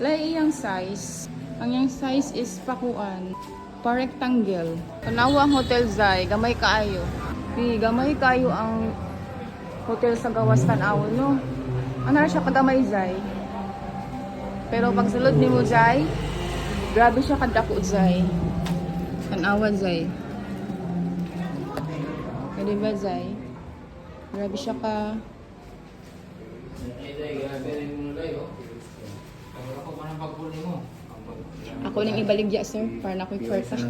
Lay iyang size. Ang iyang size is pakuan. Pa-rectangle. Tanawa ang hotel Zay. Gamay kaayo. Di, gamay kaayo ang hotel sa gawas tanaw, no? Ano na siya kagamay Zay? Pero pag sulod ni mo Zay, grabe siya kadako Zay. Tanawa Zay. O, diba Zay? Grabe siya ka... Ako nang ibaligya, sir, para na ako'y kwarta.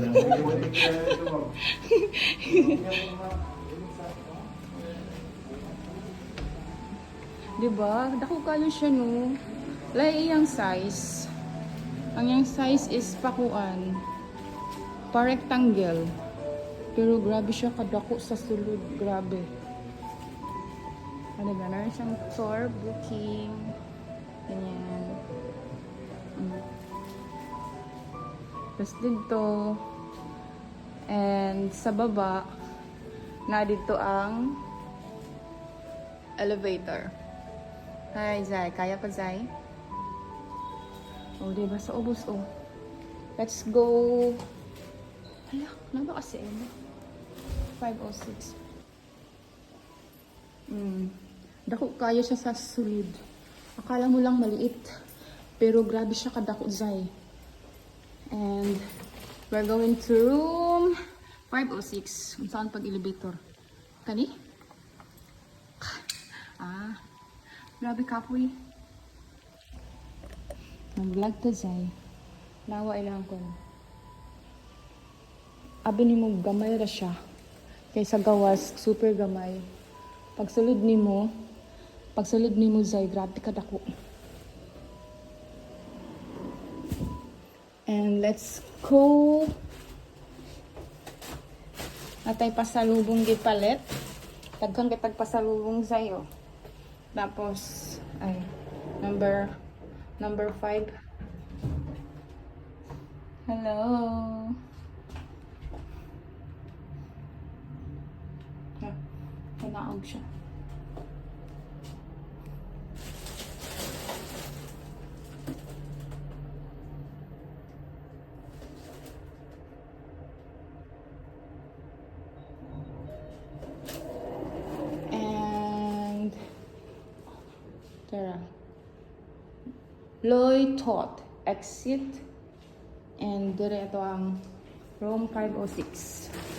diba? Dako kayo siya, no? Lay iyang size. Ang iyang size is pakuan. Pa-rectangle. Pero grabe siya kadako sa sulod. Grabe. Ano ba? Meron siyang tour booking. Tapos dito. And sa baba, na dito ang elevator. Hi, Zay. Kaya pa, Zay? Oh, diba? Sa ubos, oh. Let's go. Hala, ano ba kasi, ano? 506. Mm. Dako kayo siya sa sulod. Akala mo lang maliit. Pero grabe siya kadako, Zay. And we're going to room 506. Kung pag elevator. Kani? Ah. Grabe kapoy. Nag-vlog to, Zay. Nawa ilang ko. Abi ni mo gamay ra siya. Kaysa gawas, super gamay. Pagsulod ni mo, pagsulod ni mo, Zay, grabe ka dako. And let's go. Natay pasalubong di palet. Tagkang kitag pasalubong sa'yo. Tapos, ay, number, number five. Hello. Ah, Panaog siya. Tara. Loy Tot exit and dire ito ang room 506.